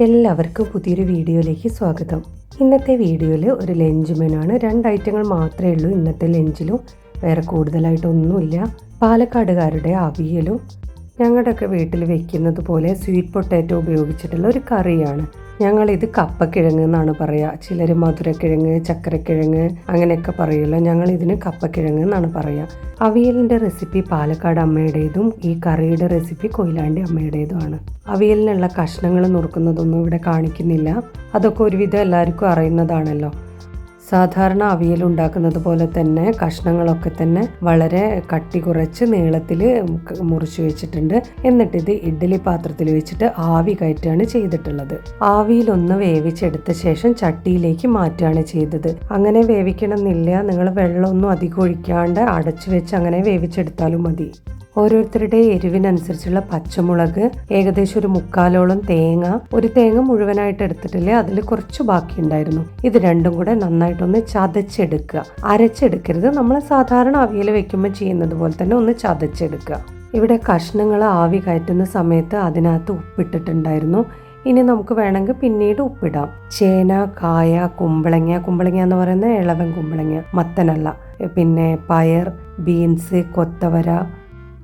എല്ലാവർക്കും പുതിയൊരു വീഡിയോയിലേക്ക് സ്വാഗതം. ഇന്നത്തെ വീഡിയോയിൽ ഒരു ലഞ്ച് മെനു ആണ്. രണ്ട് ഐറ്റങ്ങൾ മാത്രമേ ഉള്ളൂ ഇന്നത്തെ ലഞ്ചിലും. വേറെ കൂടുതലായിട്ടൊന്നുമില്ല. പാലക്കാടുകാരുടെ അവിയലും ഞങ്ങളുടെയൊക്കെ വീട്ടിൽ വെക്കുന്നത് പോലെ സ്വീറ്റ് പൊട്ടാറ്റോ ഉപയോഗിച്ചിട്ടുള്ള ഒരു കറിയാണ്. ഞങ്ങളിത് കപ്പക്കിഴങ്ങ് എന്നാണ് പറയുക ചിലർ മധുരക്കിഴങ്ങ് ചക്കരക്കിഴങ്ങ് അങ്ങനെയൊക്കെ പറയുമല്ലോ ഞങ്ങൾ ഇതിന് കപ്പക്കിഴങ്ങ് എന്നാണ് പറയുക അവിയലിന്റെ റെസിപ്പി പാലക്കാട് അമ്മയുടേതും ഈ കറിയുടെ റെസിപ്പി കൊയിലാണ്ടി അമ്മയുടേതുമാണ്. അവിയലിനുള്ള കഷ്ണങ്ങൾ നുറുക്കുന്നതൊന്നും ഇവിടെ കാണിക്കുന്നില്ല. അതൊക്കെ ഒരുവിധം എല്ലാവർക്കും അറിയുന്നതാണല്ലോ. സാധാരണ അവിയൽ ഉണ്ടാക്കുന്നത് പോലെ തന്നെ കഷ്ണങ്ങളൊക്കെ തന്നെ വളരെ കട്ടി കുറച്ച് നീളത്തിൽ മുറിച്ച് വെച്ചിട്ടുണ്ട്. എന്നിട്ട് ഇത് ഇഡ്ഡലി പാത്രത്തിൽ വെച്ചിട്ട് ആവി കയറ്റാണ് ചെയ്തിട്ടുള്ളത്. ആവിയിൽ ഒന്ന് വേവിച്ചെടുത്ത ശേഷം ചട്ടിയിലേക്ക് മാറ്റുകയാണ് ചെയ്തത്. അങ്ങനെ വേവിക്കണമെന്നില്ല. നിങ്ങൾ വെള്ളമൊന്നും അധികം ഒഴിക്കാണ്ട് അടച്ചു വെച്ച് അങ്ങനെ വേവിച്ചെടുത്താലും മതി. ഓരോരുത്തരുടെ എരിവിനനുസരിച്ചുള്ള പച്ചമുളക് ഏകദേശം ഒരു മുക്കാലോളം തേങ്ങ ഒരു തേങ്ങ മുഴുവനായിട്ട് എടുത്തിട്ടില്ല അതിൽ കുറച്ച് ബാക്കിയുണ്ടായിരുന്നു. ഇത് രണ്ടും കൂടെ നന്നായിട്ടൊന്ന് ചതച്ചെടുക്കുക. അരച്ചെടുക്കരുത്. നമ്മൾ സാധാരണ അവിയൽ വെക്കുമ്പോൾ ചെയ്യുന്നത് പോലെ തന്നെ ഒന്ന് ചതച്ചെടുക്കുക. ഇവിടെ കഷ്ണങ്ങൾ ആവി കയറ്റുന്ന സമയത്ത് അതിനകത്ത് ഉപ്പിട്ടിട്ടുണ്ടായിരുന്നു. ഇനി നമുക്ക് വേണമെങ്കിൽ പിന്നീട് ഉപ്പിടാം. ചേന കായ കുമ്പളങ്ങ കുമ്പളങ്ങ എന്ന് പറയുന്നത് ഇളവൻ കുമ്പളങ്ങ മത്തനല്ല. പിന്നെ പയർ ബീൻസ് കൊത്തവര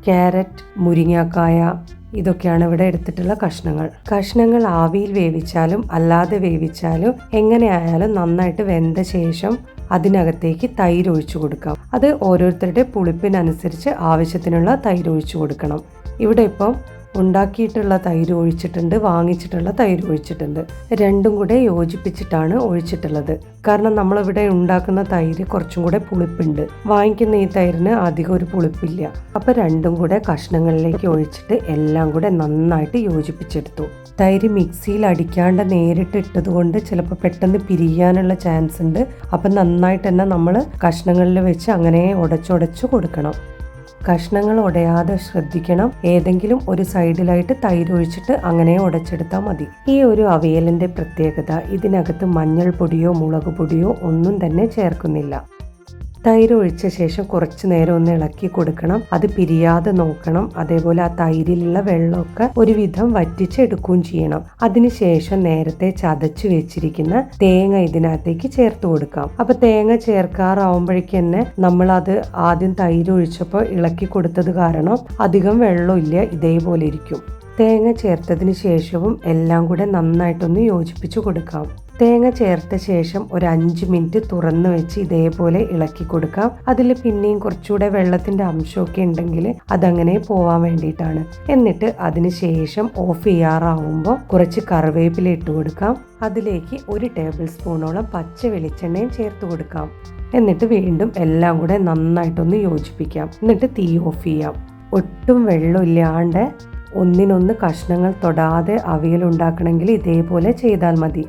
ക്യാരറ്റ് മുരിങ്ങാക്കായ ഇതൊക്കെയാണ് ഇവിടെ എടുത്തിട്ടുള്ള കഷ്ണങ്ങൾ. കഷ്ണങ്ങൾ ആവിയിൽ വേവിച്ചാലും അല്ലാതെ വേവിച്ചാലും എങ്ങനെയായാലും നന്നായിട്ട് വെന്ത ശേഷം അതിനകത്തേക്ക് തൈര് ഒഴിച്ചു കൊടുക്കാം. അത് ഓരോരുത്തരുടെ പുളിപ്പിനനുസരിച്ച് ആവശ്യത്തിനുള്ള തൈര് ഒഴിച്ചു കൊടുക്കണം. ഇവിടെ ഇപ്പം ഉണ്ടാക്കിയിട്ടുള്ള തൈര് ഒഴിച്ചിട്ടുണ്ട് വാങ്ങിച്ചിട്ടുള്ള തൈര് ഒഴിച്ചിട്ടുണ്ട്. രണ്ടും കൂടെ യോജിപ്പിച്ചിട്ടാണ് ഒഴിച്ചിട്ടുള്ളത്. കാരണം നമ്മളിവിടെ ഉണ്ടാക്കുന്ന തൈര് കുറച്ചും കൂടെ പുളിപ്പുണ്ട്. വാങ്ങിക്കുന്ന ഈ തൈരിന് അധികം ഒരു പുളിപ്പില്ല. അപ്പം രണ്ടും കൂടെ കഷ്ണങ്ങളിലേക്ക് ഒഴിച്ചിട്ട് എല്ലാം കൂടെ നന്നായിട്ട് യോജിപ്പിച്ചെടുത്തു. തൈര് മിക്സിയിൽ അടിക്കാണ്ട് നേരിട്ട് ഇട്ടതുകൊണ്ട് ചിലപ്പോൾ പെട്ടെന്ന് പിരിയാനുള്ള ചാൻസ് ഉണ്ട്. അപ്പം നന്നായിട്ട് തന്നെ നമ്മൾ കഷ്ണങ്ങളിൽ വെച്ച് അങ്ങനെ ഉടച്ചുടച്ച് കൊടുക്കണം. കഷ്ണങ്ങൾ ഉടയാതെ ശ്രദ്ധിക്കണം. ഏതെങ്കിലും ഒരു സൈഡിലായിട്ട് തൈര് ഒഴിച്ചിട്ട് അങ്ങനെ ഉടച്ചെടുത്താൽ മതി. ഈ ഒരു അവിയലിന്റെ പ്രത്യേകത ഇതിനകത്ത് മഞ്ഞൾ പൊടിയോ മുളക് പൊടിയോ ഒന്നും തന്നെ ചേർക്കുന്നില്ല. തൈര് ഒഴിച്ച ശേഷം കുറച്ച് നേരം ഒന്ന് ഇളക്കി കൊടുക്കണം. അത് പിരിയാതെ നോക്കണം. അതേപോലെ ആ തൈരിലുള്ള വെള്ളമൊക്കെ ഒരുവിധം വറ്റിച്ചെടുക്കുകയും ചെയ്യണം. അതിനുശേഷം നേരത്തെ ചതച്ചു വെച്ചിരിക്കുന്ന തേങ്ങ ഇതിനകത്തേക്ക് ചേർത്ത് കൊടുക്കാം. അപ്പൊ തേങ്ങ ചേർക്കാറാവുമ്പോഴേക്ക് തന്നെ നമ്മൾ അത് ആദ്യം തൈര് ഒഴിച്ചപ്പോൾ ഇളക്കി കൊടുത്തത് കാരണം അധികം വെള്ളമില്ല ഇതേപോലെ ഇരിക്കും. തേങ്ങ ചേർത്തതിന് ശേഷവും എല്ലാം കൂടെ നന്നായിട്ടൊന്ന് യോജിപ്പിച്ചു കൊടുക്കാം. തേങ്ങ ചേർത്ത ശേഷം ഒരു അഞ്ച് മിനിറ്റ് തുറന്ന് വെച്ച് ഇതേപോലെ ഇളക്കി കൊടുക്കാം. അതിൽ പിന്നെയും കുറച്ചുകൂടെ വെള്ളത്തിന്റെ അംശമൊക്കെ ഉണ്ടെങ്കിൽ അതങ്ങനെ പോവാൻ വേണ്ടിയിട്ടാണ്. എന്നിട്ട് അതിന് ശേഷം ഓഫ് ചെയ്യാറാവുമ്പോൾ കുറച്ച് കറിവേപ്പില ഇട്ട് കൊടുക്കാം. അതിലേക്ക് ഒരു ടേബിൾ സ്പൂണോളം പച്ച വെളിച്ചെണ്ണയും ചേർത്ത് കൊടുക്കാം. എന്നിട്ട് വീണ്ടും എല്ലാം കൂടെ നന്നായിട്ടൊന്ന് യോജിപ്പിക്കാം. എന്നിട്ട് തീ ഓഫ് ചെയ്യാം. ഒട്ടും വെള്ളമില്ലാണ്ട് ഒന്നിനൊന്ന് കഷ്ണങ്ങൾ തൊടാതെ അവിയൽ ഉണ്ടാക്കണമെങ്കിൽ ഇതേപോലെ ചെയ്താൽ മതി.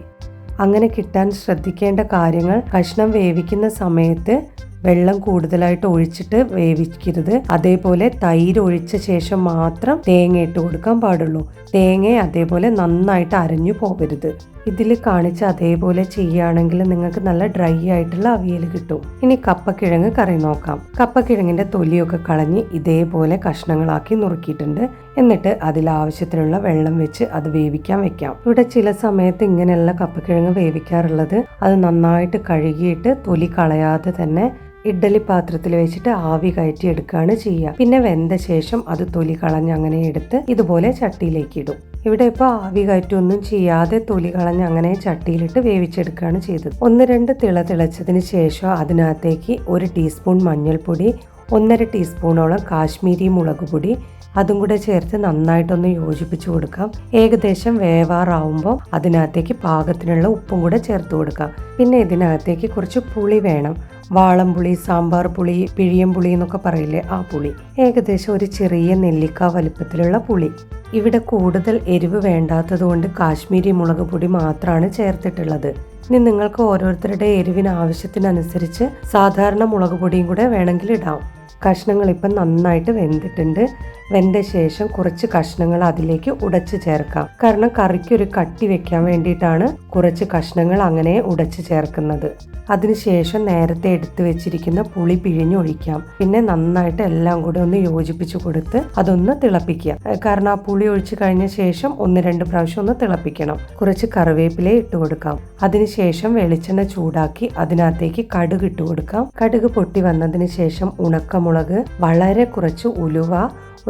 അങ്ങനെ കിട്ടാൻ ശ്രദ്ധിക്കേണ്ട കാര്യങ്ങൾ കഷ്ണം വേവിക്കുന്ന സമയത്ത് വെള്ളം കൂടുതലായിട്ട് ഒഴിച്ചിട്ട് വേവിക്കരുത്. അതേപോലെ തൈര് ഒഴിച്ച ശേഷം മാത്രം തേങ്ങ ഇട്ട് കൊടുക്കാൻ പാടുള്ളൂ. തേങ്ങ അതേപോലെ നന്നായിട്ട് അരഞ്ഞു പോകരുത് ഇതിൽ കാണിച്ച അതേപോലെ ചെയ്യുകയാണെങ്കിൽ നിങ്ങൾക്ക് നല്ല ഡ്രൈ ആയിട്ടുള്ള അവിയൽ കിട്ടും. ഇനി കപ്പക്കിഴങ്ങ് കറി നോക്കാം. കപ്പക്കിഴങ്ങിന്റെ തൊലിയൊക്കെ കളഞ്ഞ് ഇതേപോലെ കഷ്ണങ്ങളാക്കി നുറുക്കിയിട്ടുണ്ട്. എന്നിട്ട് അതിൽ ആവശ്യത്തിനുള്ള വെള്ളം വെച്ച് അത് വേവിക്കാൻ വെക്കാം. ഇവിടെ ചില സമയത്ത് ഇങ്ങനെയുള്ള കപ്പക്കിഴങ്ങ് വേവിക്കാറുള്ളത് അത് നന്നായിട്ട് കഴുകിയിട്ട് തൊലി കളയാതെ തന്നെ ഇഡ്ഡലി പാത്രത്തിൽ വെച്ചിട്ട് ആവി കയറ്റി എടുക്കുകയാണ് ചെയ്യുക. പിന്നെ വെന്ത ശേഷം അത് തൊലി കളഞ്ഞ് അങ്ങനെ എടുത്ത് ഇതുപോലെ ചട്ടിയിലേക്ക് ഇടും. ഇവിടെ ഇപ്പോൾ ആവി കയറ്റൊന്നും ചെയ്യാതെ തൊലി കളഞ്ഞ് അങ്ങനെ ചട്ടിയിലിട്ട് വേവിച്ചെടുക്കുകയാണ് ചെയ്തത്. ഒന്ന് രണ്ട് തിള തിളച്ചതിന് ശേഷം അതിനകത്തേക്ക് ഒരു ടീസ്പൂൺ മഞ്ഞൾപ്പൊടി ഒന്നര ടീസ്പൂണോളം കാശ്മീരി മുളക് പൊടി അതും കൂടെ ചേർത്ത് നന്നായിട്ടൊന്ന് യോജിപ്പിച്ച് കൊടുക്കാം. ഏകദേശം വേവാറാവുമ്പോൾ അതിനകത്തേക്ക് പാകത്തിനുള്ള ഉപ്പും കൂടെ ചേർത്ത് കൊടുക്കാം. പിന്നെ ഇതിനകത്തേക്ക് കുറച്ച് പുളി വേണം. വാളംപുളി സാമ്പാർ പുളി പിഴിയം പുളി എന്നൊക്കെ പറയില്ലേ ആ പുളി. ഏകദേശം ഒരു ചെറിയ നെല്ലിക്ക വലുപ്പത്തിലുള്ള പുളി. ഇവിടെ കൂടുതൽ എരിവ് വേണ്ടാത്തത് കൊണ്ട് കാശ്മീരി മുളക് പൊടി മാത്രമാണ് ചേർത്തിട്ടുള്ളത്. ഇനി നിങ്ങൾക്ക് ഓരോരുത്തരുടെ എരിവിന് ആവശ്യത്തിനനുസരിച്ച് സാധാരണ മുളക് പൊടിയും കൂടെ വേണമെങ്കിൽ ഇടാം. കഷ്ണങ്ങൾ ഇപ്പം നന്നായിട്ട് വെന്തിട്ടുണ്ട്. വെന്ത ശേഷം കുറച്ച് കഷ്ണങ്ങൾ അതിലേക്ക് ഉടച്ചു ചേർക്കാം. കാരണം കറിക്ക് ഒരു കട്ടി വെക്കാൻ വേണ്ടിയിട്ടാണ് കുറച്ച് കഷ്ണങ്ങൾ അങ്ങനെ ഉടച്ചു ചേർക്കുന്നത്. അതിനുശേഷം നേരത്തെ എടുത്തു വെച്ചിരിക്കുന്ന പുളി പിഴിഞ്ഞൊഴിക്കാം പിന്നെ നന്നായിട്ട് എല്ലാം കൂടെ ഒന്ന് യോജിപ്പിച്ച് കൊടുത്ത് അതൊന്ന് തിളപ്പിക്കുക. കാരണം ആ പുളി ഒഴിച്ചു കഴിഞ്ഞ ശേഷം ഒന്ന് രണ്ട് പ്രാവശ്യം ഒന്ന് തിളപ്പിക്കണം. കുറച്ച് കറിവേപ്പില ഇട്ട് കൊടുക്കാം. അതിനുശേഷം വെളിച്ചെണ്ണ ചൂടാക്കി അതിനകത്തേക്ക് കടുക് ഇട്ട് കൊടുക്കാം. കടുക് പൊട്ടി വന്നതിന് ശേഷം ഉണക്കമുളക് വളരെ കുറച്ച് ഉലുവ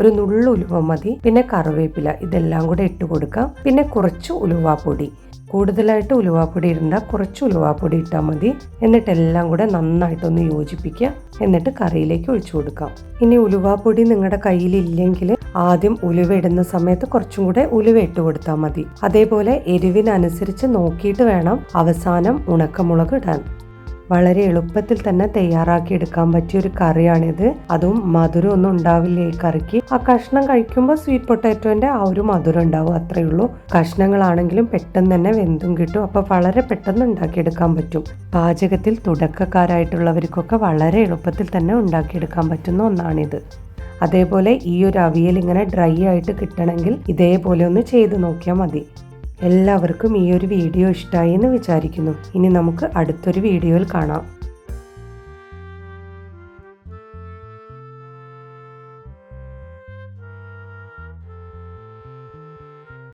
ഒരു നുള്ളു ഉലുവ മതി. പിന്നെ കറിവേപ്പില ഇതെല്ലാം കൂടെ ഇട്ട് കൊടുക്കാം. പിന്നെ കുറച്ച് ഉലുവാപ്പൊടി. കൂടുതലായിട്ട് ഉലുവാപ്പൊടി ഇടണ്ട. കുറച്ച് ഉലുവാപ്പൊടി ഇട്ടാൽ മതി. എന്നിട്ട് എല്ലാം കൂടെ നന്നായിട്ടൊന്ന് യോജിപ്പിക്കുക. എന്നിട്ട് കറിയിലേക്ക് ഒഴിച്ചു കൊടുക്കാം. ഇനി ഉലുവാപ്പൊടി നിങ്ങളുടെ കയ്യിലില്ലെങ്കിൽ ആദ്യം ഉലുവ ഇടുന്ന സമയത്ത് കുറച്ചും കൂടെ ഉലുവ ഇട്ട് കൊടുത്താൽ മതി. അതേപോലെ എരിവിനനുസരിച്ച് നോക്കിയിട്ട് വേണം അവസാനം ഉണക്കമുളക് ഇടാൻ. വളരെ എളുപ്പത്തിൽ തന്നെ തയ്യാറാക്കി എടുക്കാൻ പറ്റിയ ഒരു കറിയാണിത്. അതും മധുരം ഒന്നും ഉണ്ടാവില്ല ഈ കറിക്ക്? ആ കഷ്ണം കഴിക്കുമ്പോൾ സ്വീറ്റ് പൊട്ടാറ്റോന്റെ ആ ഒരു മധുരം ഉണ്ടാവും അത്രയേ ഉള്ളൂ. കഷ്ണങ്ങളാണെങ്കിലും പെട്ടെന്ന് തന്നെ വെന്തും കിട്ടും. അപ്പോൾ വളരെ പെട്ടെന്ന് ഉണ്ടാക്കിയെടുക്കാൻ പറ്റും. പാചകത്തിൽ തുടക്കക്കാരായിട്ടുള്ളവർക്കൊക്കെ വളരെ എളുപ്പത്തിൽ തന്നെ ഉണ്ടാക്കിയെടുക്കാൻ പറ്റുന്ന ഒന്നാണിത്. അതേപോലെ ഈ ഒരു അവിയൽ ഇങ്ങനെ ഡ്രൈ ആയിട്ട് കിട്ടണമെങ്കിൽ ഇതേപോലെ ഒന്ന് ചെയ്ത് നോക്കിയാൽ മതി. എല്ലാവർക്കും ഈ ഒരു വീഡിയോ ഇഷ്ടമായി എന്ന് വിചാരിക്കുന്നു. ഇനി നമുക്ക് അടുത്തൊരു വീഡിയോയിൽ കാണാം.